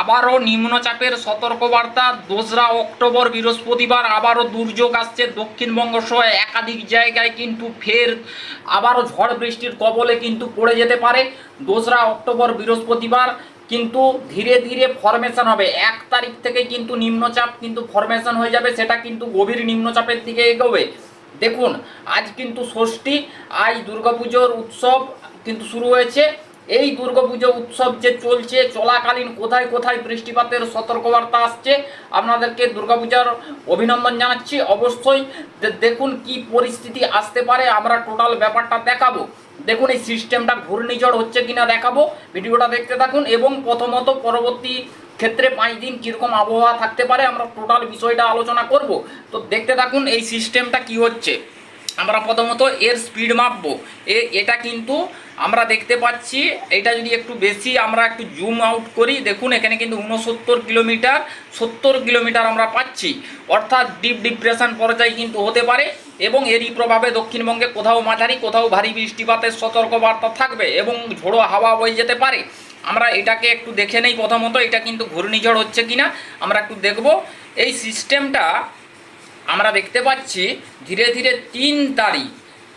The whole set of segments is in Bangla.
আবারও নিম্নচাপের সতর্কবার্তা। দোসরা অক্টোবর বৃহস্পতিবার আবারও দুর্যোগ আসছে দক্ষিণবঙ্গ সহ একাধিক জায়গায় কিন্তু ফের আবারও ঝড় বৃষ্টির কবলে কিন্তু পড়ে যেতে পারে। দোসরা অক্টোবর বৃহস্পতিবার কিন্তু ধীরে ধীরে ফরমেশন হবে। এক তারিখ থেকে কিন্তু নিম্নচাপ কিন্তু ফরমেশন হয়ে যাবে, সেটা কিন্তু গভীর নিম্নচাপের দিকে এগোবে। দেখুন, আজ কিন্তু ষষ্ঠী, আজ দুর্গাপুজোর উৎসব কিন্তু শুরু হয়েছে। এই দুর্গাপুজো উৎসব যে চলছে, চলাকালীন কোথায় কোথায় বৃষ্টিপাতের সতর্কবার্তা আসছে, আপনাদেরকে দুর্গাপূজার অভিনন্দন জানাচ্ছি। অবশ্যই দেখুন কি পরিস্থিতি আসতে পারে, আমরা টোটাল ব্যাপারটা দেখাবো। দেখুন এই সিস্টেমটা ঘূর্ণিঝড় হচ্ছে কিনা দেখাবো, ভিডিওটা দেখতে থাকুন, এবং প্রথমত পরবর্তী ক্ষেত্রে পাঁচ দিন কীরকম আবহাওয়া থাকতে পারে, আমরা টোটাল বিষয়টা আলোচনা করব। তো দেখতে থাকুন এই সিস্টেমটা কি হচ্ছে। আমরা প্রথমত এর স্পিড মাপবো। এ, এটা কিন্তু আমরা দেখতে পাচ্ছি এটা যদি একটু বেশি আমরা একটু জুম আউট করি, দেখুন এখানে কিন্তু উনসত্তর কিলোমিটার, সত্তর কিলোমিটার আমরা পাচ্ছি। অর্থাৎ ডিপ ডিপ্রেশন পর্যায়ে কিন্তু হতে পারে এবং এরই প্রভাবে দক্ষিণবঙ্গে কোথাও মাঝারি, কোথাও ভারী বৃষ্টিপাতের সতর্কবার্তা থাকবে এবং ঝোড়ো হাওয়া বয়ে যেতে পারে। আমরা এটাকে একটু দেখে নেই প্রথমত, এটা কিন্তু ঘূর্ণিঝড় হচ্ছে কিনা, আমরা একটু দেখব। এই সিস্টেমটা আমরা দেখতে পাচ্ছি, ধীরে ধীরে তিন তারিখ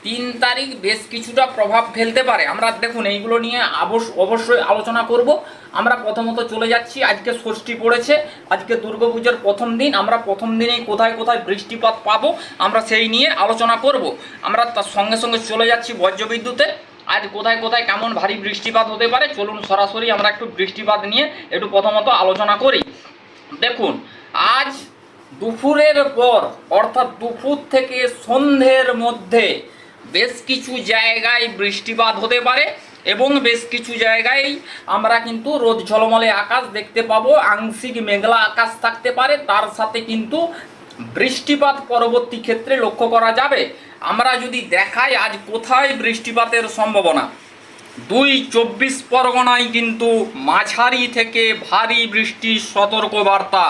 তিন তারিখ বেশ কিছুটা প্রভাব ফেলতে পারে। আমরা দেখুন, এইগুলো নিয়ে অবশ্য অবশ্যই আলোচনা করব। আমরা প্রথমত চলে যাচ্ছি, আজকে ষষ্ঠী পড়েছে, আজকে দুর্গাপুজোর প্রথম দিন। আমরা প্রথম দিনেই কোথায় কোথায় বৃষ্টিপাত পাবো, আমরা সেই নিয়ে আলোচনা করব। আমরা তার সঙ্গে সঙ্গে চলে যাচ্ছি বজ্রবিদ্যুতে। আজ কোথায় কোথায় কেমন ভারী বৃষ্টিপাত হতে পারে, চলুন সরাসরি আমরা একটু বৃষ্টিপাত নিয়ে একটু প্রথমত আলোচনা করি। দেখুন, আজ দুপুরের পর, অর্থাৎ দুপুর থেকে সন্ধ্যের মধ্যে বেশ কিছু জায়গায় বৃষ্টিপাত হতে পারে এবং বেশ কিছু জায়গায় আমরা কিন্তু রোদ ঝলমলে আকাশ দেখতে পাবো, আংশিক মেঘলা আকাশ থাকতে পারে, তার সাথে কিন্তু বৃষ্টিপাত পরবর্তী ক্ষেত্রে লক্ষ্য করা যাবে। আমরা যদি দেখাই আজ কোথায় বৃষ্টিপাতের সম্ভাবনা। দুই চব্বিশ পরগনায় কিন্তু মাঝারি থেকে ভারী বৃষ্টির সতর্কবার্তা।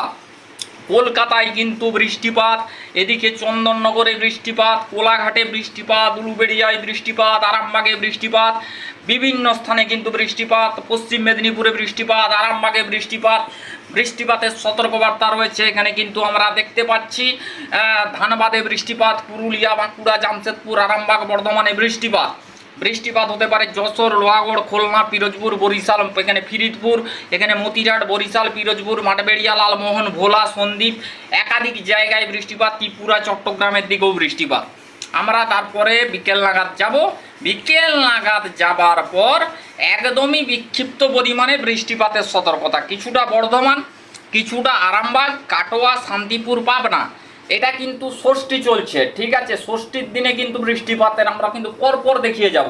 কলকাতায় কিন্তু বৃষ্টিপাত, এদিকে চন্দননগরে বৃষ্টিপাত, কোলাঘাটে বৃষ্টিপাত, উলুবেড়িয়ায় বৃষ্টিপাত, আরামবাগে বৃষ্টিপাত, বিভিন্ন স্থানে কিন্তু বৃষ্টিপাত, পশ্চিম মেদিনীপুরে বৃষ্টিপাত, আরামবাগে বৃষ্টিপাত, বৃষ্টিপাতের সতর্কবার্তা রয়েছে। এখানে কিন্তু আমরা দেখতে পাচ্ছি ধানবাদে বৃষ্টিপাত, পুরুলিয়া, বাঁকুড়া, জামশেদপুর, আরামবাগ, বর্ধমানে বৃষ্টিপাত। বৃষ্টিপাত হতে পারে যশোর, লোহাগড়, খুলনা, পিরোজপুর, বরিশাল, এখানে ফিরিদপুর, এখানে মতিরাট বরিশাল, পিরোজপুর, মাঠবেড়িয়া, লালমোহন, ভোলা, সন্দ্বীপ, একাধিক জায়গায় বৃষ্টিপাত, ত্রিপুরা, চট্টগ্রামের দিকেও বৃষ্টিপাত। আমরা তারপরে বিকেল নাগাদ যাব। বিকেল নাগাদ যাবার পর একদমই বিক্ষিপ্ত পরিমাণে বৃষ্টিপাতের সতর্কতা। কিছুটা বর্ধমান, কিছুটা আরামবাগ, কাটোয়া, শান্তিপুর, পাবনা এটা কিন্তু ষষ্ঠী চলছে, ঠিক আছে? ষষ্ঠীর দিনে কিন্তু বৃষ্টিপাতের আমরা কিন্তু পরপর দেখিয়ে যাব।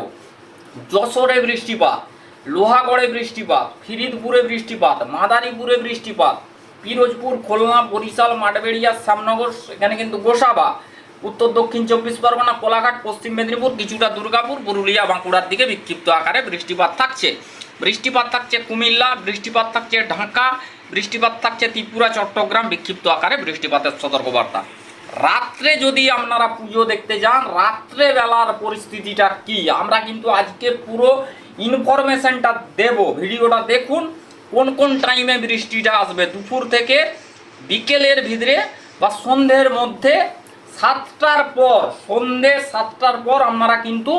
যশোরে বৃষ্টিপাত, লোহাগড়ে বৃষ্টিপাত, ফিরিদপুরে বৃষ্টিপাত, মাদারীপুরে বৃষ্টিপাত, পিরোজপুর, খুলনা, বরিশাল, মাঠবেড়িয়া, শ্যামনগর এখানে কিন্তু গোসাবা, উত্তর দক্ষিণ চব্বিশ পরগনা, কোলাঘাট, পশ্চিম মেদিনীপুর, কিছুটা দুর্গাপুর, পুরুলিয়া, বাঁকুড়ার দিকে বিক্ষিপ্ত আকারে বৃষ্টিপাত থাকছে। বৃষ্টিপাত থাকছে কুমিল্লা, বৃষ্টিপাত থাকছে ঢাকা বৃষ্টিপাত থাকছে ত্রিপুরা, চট্টগ্রাম, বিক্ষিপ্ত আকারে বৃষ্টিপাতের সতর্কবার্তা। রাত্রে যদি আপনারা পুজো দেখতে যান, রাত্রে বেলার পরিস্থিতিটা কি? আমরা কিন্তু আজকে পুরো ইনফরমেশনটা দেব। ভিডিওটা দেখুন, কোন কোন টাইমে বৃষ্টিটা আসবে। দুপুর থেকে বিকেলের ভিতরে বা সন্ধ্যের মধ্যে সাতটার পর সন্ধে সাতটার পর আপনারা কিন্তু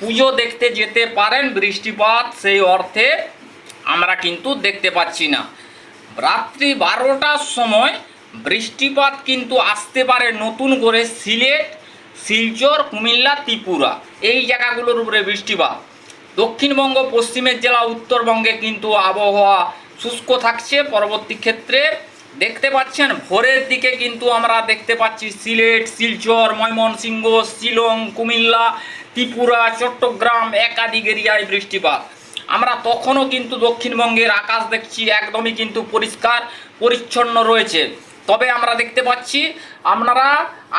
পুজো দেখতে যেতে পারেন। বৃষ্টিপাত সেই অর্থে আমরা কিন্তু দেখতে পাচ্ছি না। রাত্রি বারোটার সময় বৃষ্টিপাত কিন্তু আসতে পারে নতুন করে সিলেট, শিলচর, কুমিল্লা, ত্রিপুরা। এই জায়গাগুলোর উপরে বৃষ্টিপাত। দক্ষিণবঙ্গ, পশ্চিমের জেলা, উত্তরবঙ্গে কিন্তু আবহাওয়া শুষ্ক থাকছে। পরবর্তী ক্ষেত্রে দেখতে পাচ্ছেন, ভোরের দিকে কিন্তু আমরা দেখতে পাচ্ছি সিলেট, শিলচর, ময়মনসিংহ, শিলং, কুমিল্লা, ত্রিপুরা, চট্টগ্রাম, একাধিক এরিয়ায় বৃষ্টিপাত। আমরা তখনও কিন্তু দক্ষিণবঙ্গের আকাশ দেখছি, একদমই কিন্তু পরিষ্কার, পরিচ্ছন্ন রয়েছে। তবে আমরা দেখতে পাচ্ছি, আপনারা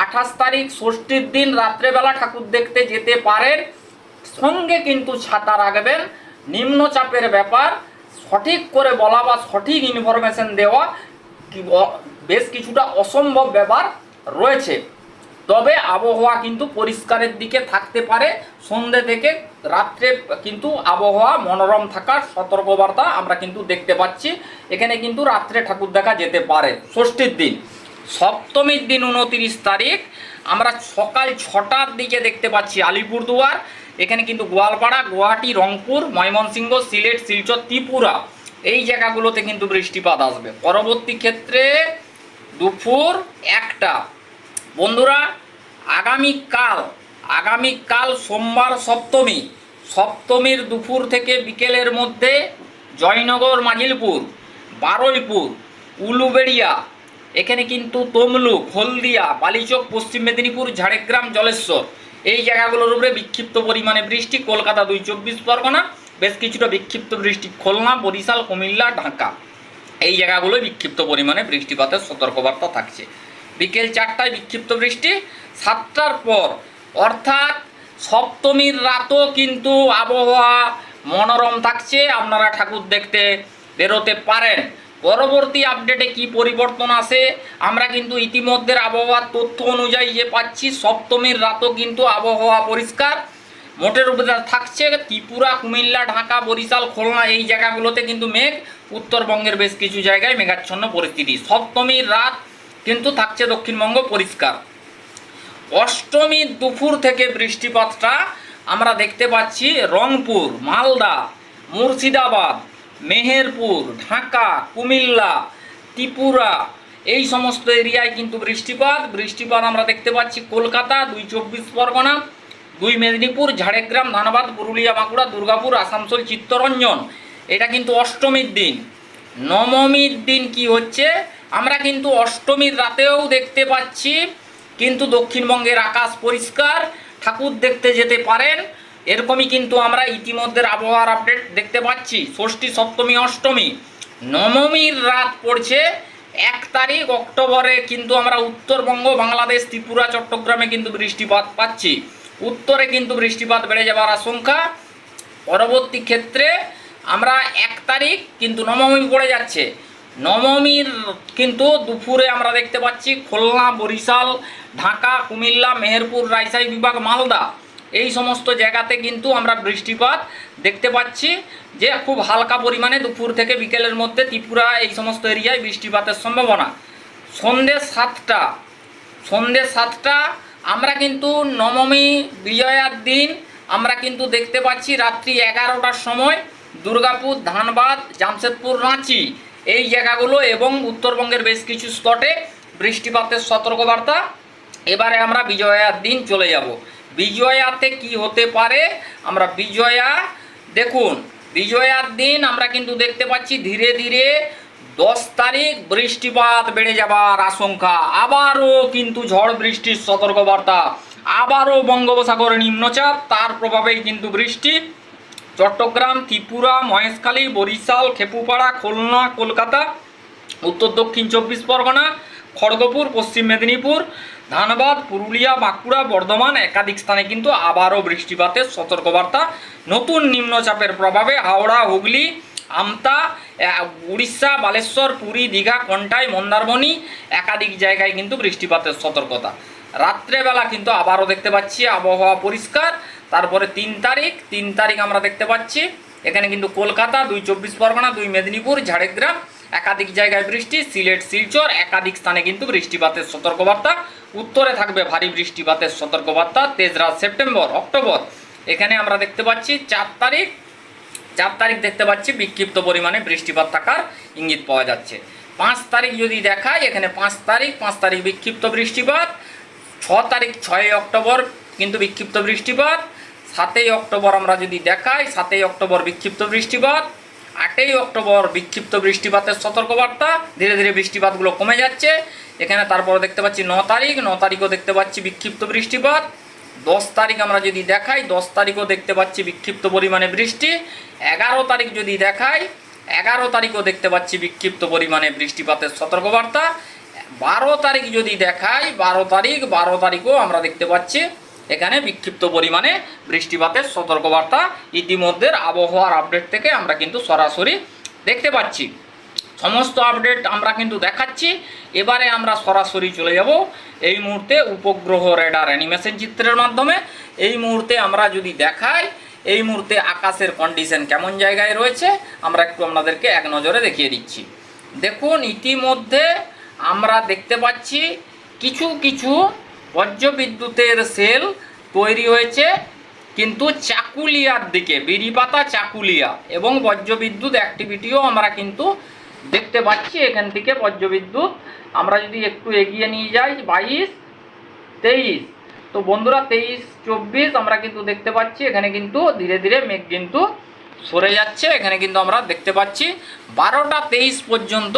আঠাশ তারিখ ষষ্ঠীর দিন রাত্রেবেলা ঠাকুর দেখতে যেতে পারেন। সঙ্গে কিন্তু ছাতা রাখবেন। নিম্নচাপের ব্যাপার, সঠিক করে বলা বা সঠিক ইনফরমেশন দেওয়া বেশ কিছুটা অসম্ভব ব্যাপার রয়েছে। তবে আবহাওয়া কিন্তু পরিষ্কারের দিকে থাকতে পারে। সন্ধ্যে থেকে রাত্রে কিন্তু আবহাওয়া মনোরম থাকার সতর্কবার্তা আমরা কিন্তু দেখতে পাচ্ছি। এখানে কিন্তু রাত্রে ঠাকুর দেখা যেতে পারে। ষষ্ঠীর দিন, সপ্তমীর দিন উনতিরিশ তারিখ, আমরা সকাল ছটার দিকে দেখতে পাচ্ছি আলিপুরদুয়ার। এখানে কিন্তু গোয়ালপাড়া, গুয়াহাটি, রংপুর, ময়মনসিংহ, সিলেট, শিলচর, ত্রিপুরা এই জায়গাগুলোতে কিন্তু বৃষ্টিপাত আসবে। পরবর্তী ক্ষেত্রে দুপুর একটা। বন্ধুরা, আগামীকাল আগামীকাল সোমবার সপ্তমী। সপ্তমীর দুপুর থেকে বিকেলের মধ্যে জয়নগর মাজিলপুর বারুইপুর, উলুবেড়িয়া, এখানে কিন্তু তমলুক, হলদিয়া, বালিচক, পশ্চিম মেদিনীপুর, ঝাড়গ্রাম, জলেশ্বর, এই জায়গাগুলোর উপরে বিক্ষিপ্ত পরিমাণে বৃষ্টি, কলকাতা দুই, চব্বিশ পরগনা, বেশ কিছুটা বিক্ষিপ্ত বৃষ্টি, খুলনা, বরিশাল, কুমিল্লা, ঢাকা। এই জায়গাগুলোয় বিক্ষিপ্ত পরিমাণে বৃষ্টিপাতের সতর্কবার্তা থাকছে। বিকেল চারটায় বিক্ষিপ্ত বৃষ্টি, সাতটার পর। অর্থাৎ সপ্তমীর রাতও কিন্তু আবহাওয়া মনোরম থাকছে, আপনারা ঠাকুর দেখতে বেরোতে পারেন। পরবর্তী আপডেটে কি পরিবর্তন আসে, আমরা কিন্তু ইতিমধ্যে আবহাওয়ার তথ্য অনুযায়ী যে পাচ্ছি, সপ্তমীর রাতও কিন্তু আবহাওয়া পরিষ্কার। মোটের উপরে থাকছে, ত্রিপুরা, কুমিল্লা, ঢাকা, বরিশাল, খুলনা, এই জায়গাগুলোতে কিন্তু মেঘ। উত্তরবঙ্গের বেশ কিছু জায়গায় মেঘাচ্ছন্ন পরিস্থিতি। সপ্তমীর রাত কিন্তু থাকছে দক্ষিণবঙ্গ পরিষ্কার। অষ্টমীর দুপুর থেকে বৃষ্টিপাতটা আমরা দেখতে পাচ্ছি রংপুর, মালদা, মুর্শিদাবাদ, মেহেরপুর, ঢাকা, কুমিল্লা, ত্রিপুরা এই সমস্ত এরিয়ায় কিন্তু বৃষ্টিপাত। বৃষ্টিপাত আমরা দেখতে পাচ্ছি কলকাতা, দুই চব্বিশ পরগনা, দুই মেদিনীপুর, ঝাড়গ্রাম, ধানবাদ, পুরুলিয়া, বাঁকুড়া, দুর্গাপুর, আসানসোল, চিত্তরঞ্জন। এটা কিন্তু অষ্টমীর দিন। নবমীর দিন কি হচ্ছে? আমরা কিন্তু অষ্টমীর রাতেও দেখতে পাচ্ছি, কিন্তু দক্ষিণবঙ্গের আকাশ পরিষ্কার, ঠাকুর দেখতে যেতে পারেন, এরকমই কিন্তু আমরা ইতিমধ্যে আবহাওয়ার আপডেট দেখতে পাচ্ছি। ষষ্ঠী, সপ্তমী, অষ্টমী, নবমীর রাত পড়ছে, এক তারিখ অক্টোবরে কিন্তু আমরা উত্তরবঙ্গ, বাংলাদেশ, ত্রিপুরা, চট্টগ্রামে কিন্তু বৃষ্টিপাত পাচ্ছি। উত্তরে কিন্তু বৃষ্টিপাত বেড়ে যাওয়ার আশঙ্কা। পরবর্তী ক্ষেত্রে আমরা এক তারিখ কিন্তু নবমী পড়ে যাচ্ছে। নবমীর কিন্তু দুপুরে আমরা দেখতে পাচ্ছি খুলনা, বরিশাল, ঢাকা, কুমিল্লা, মেহেরপুর, রাজশাহী বিভাগ, মালদা এই সমস্ত জায়গাতে কিন্তু আমরা বৃষ্টিপাত দেখতে পাচ্ছি যে খুব হালকা পরিমাণে দুপুর থেকে বিকেলের মধ্যে ত্রিপুরা এই সমস্ত এরিয়ায় বৃষ্টিপাতের সম্ভাবনা। সন্ধ্যে সাতটা সন্ধ্যে সাতটা আমরা কিন্তু নবমী বিজয়ার দিন আমরা কিন্তু দেখতে পাচ্ছি রাত্রি এগারোটার সময় দুর্গাপুর, ধানবাদ, জামশেদপুর, রাঁচি এই জায়গাগুলো এবং উত্তরবঙ্গের বেশ কিছু স্পটে বৃষ্টিপাতের সতর্কবার্তা। এবারে আমরা বিজয়ার দিন চলে যাব। বিজয়াতে কি হতে পারে? আমরা বিজয়া, দেখুন, বিজয়ার দিন আমরা কিন্তু দেখতে পাচ্ছি ধীরে ধীরে দশ তারিখ বৃষ্টিপাত বেড়ে যাবার আশঙ্কা। আবারও কিন্তু ঝড় বৃষ্টির সতর্কবার্তা। আবারও বঙ্গোপসাগরে নিম্নচাপ, তার প্রভাবেই কিন্তু বৃষ্টি। চট্টগ্রাম, ত্রিপুরা, মহেশখালী, বরিশাল, খেপুপাড়া, খুলনা, কলকাতা, উত্তর দক্ষিণ চব্বিশ পরগনা, খড়গপুর, পশ্চিম মেদিনীপুর, ধানবাদ, পুরুলিয়া, বাঁকুড়া, বর্ধমান, একাধিক স্থানে কিন্তু আবারও বৃষ্টিপাতের সতর্কবার্তা। নতুন নিম্নচাপের প্রভাবে হাওড়া, হুগলি, আমতা উড়িষ্যা, বালেশ্বর, পুরী, দীঘা কন্টাই মন্দারমণি একাধিক জায়গায় কিন্তু বৃষ্টিপাতের সতর্কতা। রাত্রেবেলা কিন্তু আবারও দেখতে পাচ্ছি, আবহাওয়া পরিষ্কার। তারপরে তিন তারিখ তিন তারিখ আমরা দেখতে পাচ্ছি। এখানে কিন্তু কলকাতা, দুই চব্বিশ পরগনা, দুই মেদিনীপুর, ঝাড়গ্রাম, একাধিক জায়গায় বৃষ্টি, সিলেট, শিলচর, একাধিক স্থানে কিন্তু বৃষ্টিপাতের সতর্কবার্তা। উত্তরে থাকবে ভারী বৃষ্টিপাতের সতর্কবার্তা, তেসরা সেপ্টেম্বর, অক্টোবর। এখানে আমরা দেখতে পাচ্ছি চার তারিখ। চার তারিখ দেখতে পাচ্ছি বিক্ষিপ্ত পরিমাণে বৃষ্টিপাত থাকার ইঙ্গিত পাওয়া যাচ্ছে। পাঁচ তারিখ যদি দেখায়, এখানে পাঁচ তারিখ পাঁচ তারিখ বিক্ষিপ্ত বৃষ্টিপাত। ছ তারিখ ছয়ই অক্টোবর কিন্তু বিক্ষিপ্ত বৃষ্টিপাত। সাতই অক্টোবর আমরা যদি দেখাই, সাতই অক্টোবর বিক্ষিপ্ত বৃষ্টিপাত। আটই অক্টোবর বিক্ষিপ্ত বৃষ্টিপাতের সতর্কবার্তা। ধীরে ধীরে বৃষ্টিপাতগুলো কমে যাচ্ছে। এখানে তারপর দেখতে পাচ্ছি ন তারিখ, ন তারিখও দেখতে পাচ্ছি বিক্ষিপ্ত বৃষ্টিপাত। দশ তারিখ আমরা যদি দেখাই, দশ তারিখও দেখতে পাচ্ছি বিক্ষিপ্ত পরিমাণে বৃষ্টি। এগারো তারিখ যদি দেখাই, এগারো তারিখও দেখতে পাচ্ছি বিক্ষিপ্ত পরিমাণে বৃষ্টিপাতের সতর্কবার্তা। বারো তারিখ যদি দেখাই, বারো তারিখ, বারো তারিখও আমরা দেখতে পাচ্ছি। এখানে বিক্ষিপ্ত পরিমাণে বৃষ্টিপাতের সতর্কবার্তা ইতিমধ্যে আবহাওয়ার আপডেট থেকে আমরা কিন্তু সরাসরি দেখতে পাচ্ছি। সমস্ত আপডেট আমরা কিন্তু দেখাচ্ছি। এবারে আমরা সরাসরি চলে যাব। এই মুহূর্তে উপগ্রহ রেডার অ্যানিমেশন চিত্রের মাধ্যমে। এই মুহূর্তে আমরা যদি দেখাই, এই মুহূর্তে আকাশের কন্ডিশন কেমন জায়গায় রয়েছে, আমরা একটু আপনাদেরকে এক নজরে দেখিয়ে দিচ্ছি। দেখুন, ইতিমধ্যে আমরা দেখতে পাচ্ছি কিছু কিছু বজ্র বিদ্যুতের সেল তৈরি হয়েছে, কিন্তু চাকুলিয়ার দিকে, বিড়িপাতা চাকুলিয়া এবং বজ্রবিদ্যুৎ অ্যাক্টিভিটিও আমরা কিন্তু দেখতে পাচ্ছি। এখান থেকে বজ্রবিদ্যুৎ আমরা যদি একটু এগিয়ে নিয়ে যাই, বাইশ, তেইশ। তো বন্ধুরা, তেইশ, চব্বিশ আমরা কিন্তু দেখতে পাচ্ছি। এখানে কিন্তু ধীরে ধীরে মেঘ কিন্তু সরে যাচ্ছে। এখানে কিন্তু আমরা দেখতে পাচ্ছি বারোটা তেইশ পর্যন্ত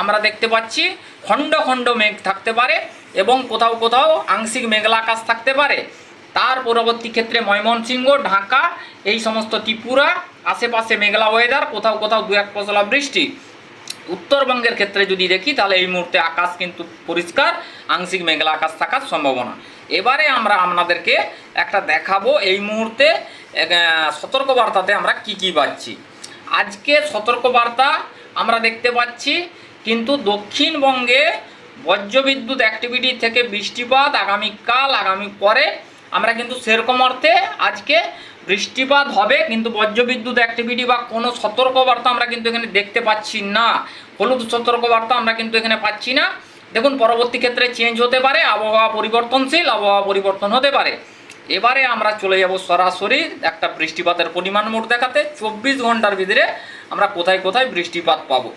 আমরা দেখতে পাচ্ছি খণ্ড খণ্ড মেঘ থাকতে পারে এবং কোথাও কোথাও আংশিক মেঘলা আকাশ থাকতে পারে। তার পরবর্তী ক্ষেত্রে ময়মনসিংহ, ঢাকা, এই সমস্ত ত্রিপুরা, আশেপাশে মেঘলা ওয়েদার কোথাও কোথাও দু এক পশলা বৃষ্টি। উত্তরবঙ্গের ক্ষেত্রে যদি দেখি, তাহলে এই মুহূর্তে আকাশ কিন্তু পরিষ্কার, আংশিক মেঘলা আকাশ থাকার সম্ভাবনা। এবারে আমরা আপনাদেরকে একটা দেখাবো এই মুহূর্তে সতর্কবার্তাতে আমরা কি কি পাচ্ছি। আজকে সতর্কবার্তা আমরা দেখতে পাচ্ছি, কিন্তু দক্ষিণবঙ্গে বজ্রবিদ্যুৎ অ্যাক্টিভিটি থেকে বৃষ্টিপাত আগামীকাল, আগামী পরে আমরা কিন্তু সেরকম অর্থে আজকে বৃষ্টিপাত হবে, কিন্তু বজ্রবিদ্যুৎ অ্যাক্টিভিটি বা কোনো সতর্কবার্তা আমরা কিন্তু এখানে দেখতে পাচ্ছি না। হলুদ সতর্কবার্তা আমরা কিন্তু এখানে পাচ্ছি না। দেখুন, পরবর্তী ক্ষেত্রে চেঞ্জ হতে পারে, আবহাওয়া পরিবর্তনশীল, আবহাওয়া পরিবর্তন হতে পারে। এবারে আমরা চলে যাব সরাসরি একটা বৃষ্টিপাতের পরিমাণ মোট দেখাতে। চব্বিশ ঘণ্টার ভিতরে আমরা কোথায় কোথায় বৃষ্টিপাত পাবো?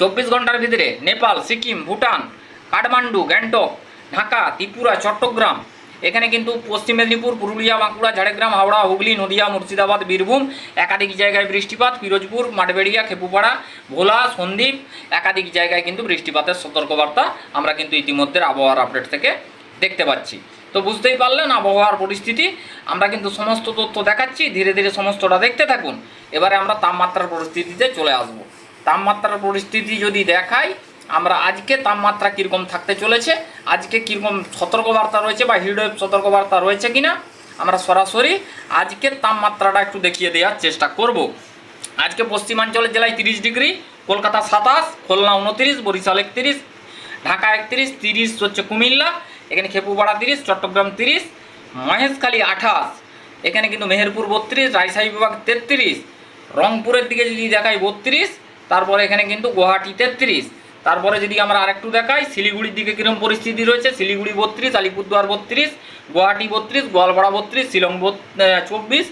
চব্বিশ ঘণ্টার ভিতরে নেপাল, সিকিম, ভুটান, কাঠমান্ডু, গ্যাংটক, ঢাকা, ত্রিপুরা, চট্টগ্রাম এখানে কিন্তু পশ্চিম মেদিনীপুর, পুরুলিয়া, বাঁকুড়া, ঝাড়গ্রাম, হাওড়া, হুগলি, নদিয়া, মুর্শিদাবাদ, বীরভূম, একাধিক জায়গায় বৃষ্টিপাত পিরোজপুর মাঠবেড়িয়া, খেপুপাড়া, ভোলা, সন্দ্বীপ, একাধিক জায়গায় কিন্তু বৃষ্টিপাতের সতর্কবার্তা আমরা কিন্তু ইতিমধ্যে আবহাওয়ার আপডেট থেকে দেখতে পাচ্ছি। তো বুঝতেই পারলেন আবহাওয়ার পরিস্থিতি, আমরা কিন্তু সমস্ত তথ্য দেখাচ্ছি, ধীরে ধীরে সমস্তটা দেখতে থাকুন। এবারে আমরা তাপমাত্রার পরিস্থিতিতে চলে আসব। তাপমাত্রার পরিস্থিতি যদি দেখাই আমরা আজকে তাপমাত্রা কীরকম থাকতে চলেছে, আজকে কীরকম সতর্কবার্তা রয়েছে বা হিডওয়েভ সতর্কবার্তা রয়েছে কিনা, আমরা সরাসরি আজকের তাপমাত্রাটা একটু দেখিয়ে দেওয়ার চেষ্টা করব। আজকে পশ্চিমাঞ্চলের জেলায় তিরিশ ডিগ্রি, কলকাতা সাতাশ, খুলনা উনতিরিশ, বরিশাল একত্রিশ, ঢাকা একত্রিশ, তিরিশ হচ্ছে কুমিল্লা, এখানে খেপুপাড়া তিরিশ, চট্টগ্রাম তিরিশ, মহেশখালী আঠাশ, এখানে কিন্তু মেহেরপুর বত্রিশ, রাজশাহী বিভাগ তেত্রিশ, রংপুরের দিকে যদি দেখাই বত্রিশ, তারপরে এখানে কিন্তু গুয়াহাটি তেত্রিশ তারপরে যদি আমরা আরেকটু দেখাই, শিলিগুড়ির দিকে কীরকম পরিস্থিতি রয়েছে? শিলিগুড়ি বত্রিশ, আলিপুরদুয়ার বত্রিশ, গুয়াহাটি বত্রিশ, গোয়ালপাড়া বত্রিশ, শিলং চব্বিশ,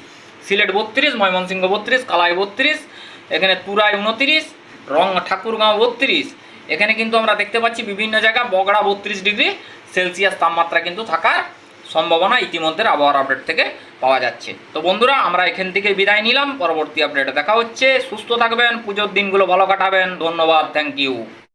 সিলেট বত্রিশ, ময়মনসিংহ বত্রিশ, কালাই বত্রিশ, এখানে তুরাই উনত্রিশ, রং ঠাকুরগাঁও বত্রিশ। এখানে কিন্তু আমরা দেখতে পাচ্ছি বিভিন্ন জায়গা বগড়া বত্রিশ ডিগ্রি সেলসিয়াস তাপমাত্রা কিন্তু থাকার সম্ভাবনা ইতিমধ্যে আবহাওয়ার আপডেট থেকে পাওয়া যাচ্ছে। তো বন্ধুরা, আমরা এখান থেকে বিদায় নিলাম। পরবর্তী আপডেটে দেখা হচ্ছে। সুস্থ থাকবেন, পুজোর দিনগুলো ভালো কাটাবেন। ধন্যবাদ, থ্যাংক ইউ।